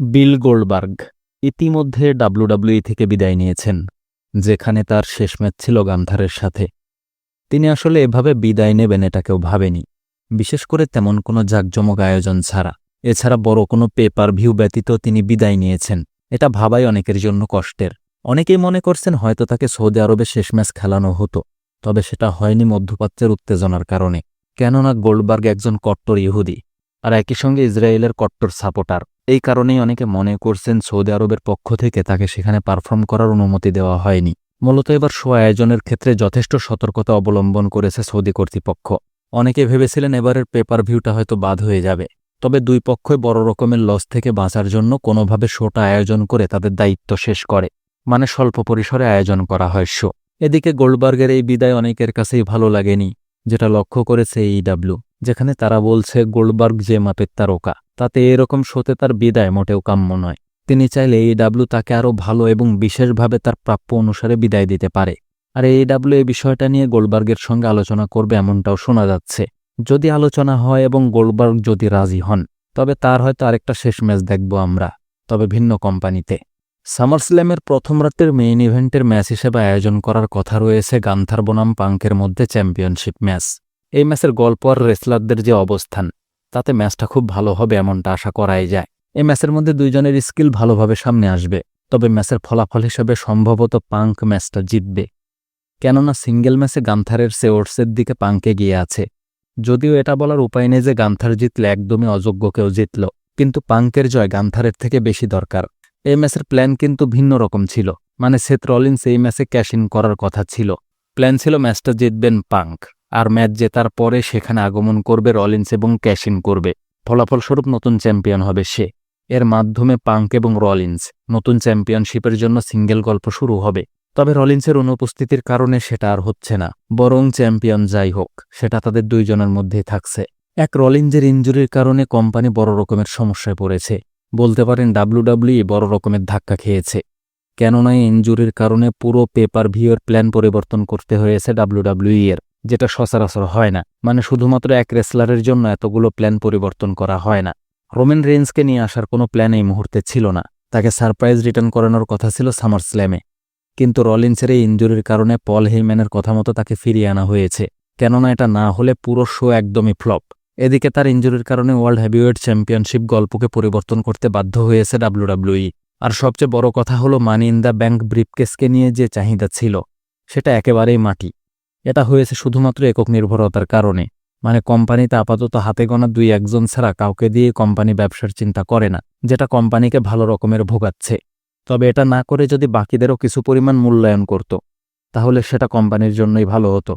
বিল Goldberg ইতিমধ্যে WWE থেকে বিদায় নিয়েছেন, যেখানে তার শেষ ম্যাচ ছিল গান্ধারের সাথে। তিনি আসলে এভাবে বিদায় নেবেন এটা কেউ ভাবেনি। বিশেষ করে তেমন কোনো জাঁকজমক আয়োজন ছাড়া। এছাড়া বড় কোনো পেপার ভিউ ব্যতীত তিনি বিদায় নিয়েছেন, এটা ভাবাই অনেকের জন্য কষ্টের। অনেকেই মনে করছেন হয়তো তাকে সৌদি আরবে শেষ ম্যাচ খেলানো হতো, তবে সেটা হয়নি মধ্যপ্রাচ্যের উত্তেজনার কারণে। কেননা গোল্ডবার্গ একজন কট্টর ইহুদি, আর একই সঙ্গে ইসরায়েলের কট্টর সাপোর্টার। এই কারণেই অনেকে মনে করছেন সৌদি আরবের পক্ষ থেকে তাকে সেখানে পারফর্ম করার অনুমতি দেওয়া হয়নি। মূলত এবার শো আয়োজনের ক্ষেত্রে যথেষ্ট সতর্কতা অবলম্বন করেছে সৌদি কর্তৃপক্ষ। অনেকে ভেবেছিলেন এবারের পেপার ভিউটা হয়তো বাদ হয়ে যাবে। তবে দুই পক্ষই বড় রকমের লস থেকে বাঁচার জন্য কোনোভাবে শোটা আয়োজন করে তাদের দায়িত্ব শেষ করে। মানে স্বল্প পরিসরে আয়োজন করা হয় শো। এদিকে গোল্ডবার্গের এই বিদায় অনেকের কাছেই ভালো লাগেনি, যেটা লক্ষ্য করেছে এইডাব্লিউ যেখানে তারা বলছে গোল্ডবার্গ যে মাপের তারকা, তাতে এরকম শোতে তার বিদায় মোটেও কাম্য নয়। তিনি চাইলে এইডাব্লিউ তাকে আরও ভালো এবং বিশেষভাবে তার প্রাপ্য অনুসারে বিদায় দিতে পারে। আর এইডাব্লিউ এই বিষয়টা নিয়ে গোল্ডবার্গের সঙ্গে আলোচনা করবে এমনটাও শোনা যাচ্ছে। যদি আলোচনা হয় এবং গোল্ডবার্গ যদি রাজি হন, তবে তার হয়তো আরেকটা শেষ ম্যাচ দেখব আমরা, তবে ভিন্ন কোম্পানিতে। সামারস্ল্যামের প্রথম রাতের মেইন ইভেন্টের ম্যাচ হিসেবে আয়োজন করার কথা রয়েছে গান্থার বনাম পাঙ্কের মধ্যে চ্যাম্পিয়নশিপ ম্যাচ। এই ম্যাচের গল্প আর রেসলারদের যে অবস্থান, তাতে ম্যাচটা খুব ভালো হবে এমনটা আশা করাই যায়। এই ম্যাচের মধ্যে দুইজনের স্কিল ভালোভাবে সামনে আসবে, তবে ম্যাচের ফলাফল হিসেবে সম্ভবত পাঙ্ক ম্যাচটা জিতবে। কেননা সিঙ্গেল ম্যাচে গান্থারের সেওর্সের দিকে পাঙ্কে গিয়ে আছে। যদিও এটা বলার উপায় নেই যে গান্থার জিতলে একদমই অযোগ্য কেউ জিতল, কিন্তু পাঙ্কের জয় গান্থারের থেকে বেশি দরকার। এই ম্যাচের প্ল্যান কিন্তু ভিন্ন রকম ছিল মানে সেথ রলিন্স এই ম্যাচে ক্যাশ ইন করার কথা ছিল। প্ল্যান ছিল ম্যাচটা জিতবেন পাঙ্ক। আর ম্যাচ জেতার পরে সেখানে আগমন করবে রলিন্স এবং ক্যাশ ইন করবে। ফলাফলস্বরূপ নতুন চ্যাম্পিয়ন হবে সে। এর মাধ্যমে পাঙ্ক এবং রলিন্স নতুন চ্যাম্পিয়নশিপের জন্য সিঙ্গেল গল্প শুরু হবে। তবে রলিন্সের অনুপস্থিতির কারণে সেটা আর হচ্ছে না। বরং চ্যাম্পিয়ন যাই হোক, সেটা তাদের দুইজনের মধ্যেই থাকছে। এক রলিন্সের ইঞ্জুরির কারণে কোম্পানি বড় রকমের সমস্যায় পড়েছে। বলতে পারেন ডাব্লিউডাব্লিউ বড় রকমের ধাক্কা খেয়েছে। কেননা ইঞ্জুরির কারণে পুরো পেপার ভিউয়ের প্ল্যান পরিবর্তন করতে হয়েছে ডাব্লিউডাব্লিউ এর যেটা সচরাচর হয় না। মানে শুধুমাত্র এক রেসলারের জন্য এতগুলো প্ল্যান পরিবর্তন করা হয় না। রোমেন রেঞ্জকে নিয়ে আসার কোনো প্ল্যান এই মুহূর্তে ছিল না। তাকে সারপ্রাইজ রিটার্ন করানোর কথা ছিল সামার স্ল্যামে কিন্তু রলিন্সের এই ইঞ্জুরির কারণে পল হেইম্যানের কথা মতো তাকে ফিরিয়ে আনা হয়েছে। কেননা এটা না হলে পুরো শো একদমই ফ্লপ এদিকে তার ইঞ্জুরির কারণে ওয়ার্ল্ড হেভিওয়েট চ্যাম্পিয়নশিপ গল্পকে পরিবর্তন করতে বাধ্য হয়েছে ডাব্লিউডাব্লিউই আর সবচেয়ে বড় কথা হলো মানি ইন দ্য ব্যাংক ব্রিফকেসকে নিয়ে যে চাহিদা ছিল, সেটা একেবারেই মাটি। এটা হয়েছে শুধুমাত্র একক নির্ভরতার কারণে। মানে কোম্পানিতে আপাতত হাতে গোনা দুই একজন ছাড়া কাউকে দিয়ে কোম্পানি ব্যবসার চিন্তা করে না, যেটা কোম্পানিকে ভালো রকমের ভোগাচ্ছে। তবে এটা না করে যদি বাকিদেরও কিছু পরিমাণ মূল্যায়ন করত, তাহলে সেটা কোম্পানির জন্যই ভালো হতো।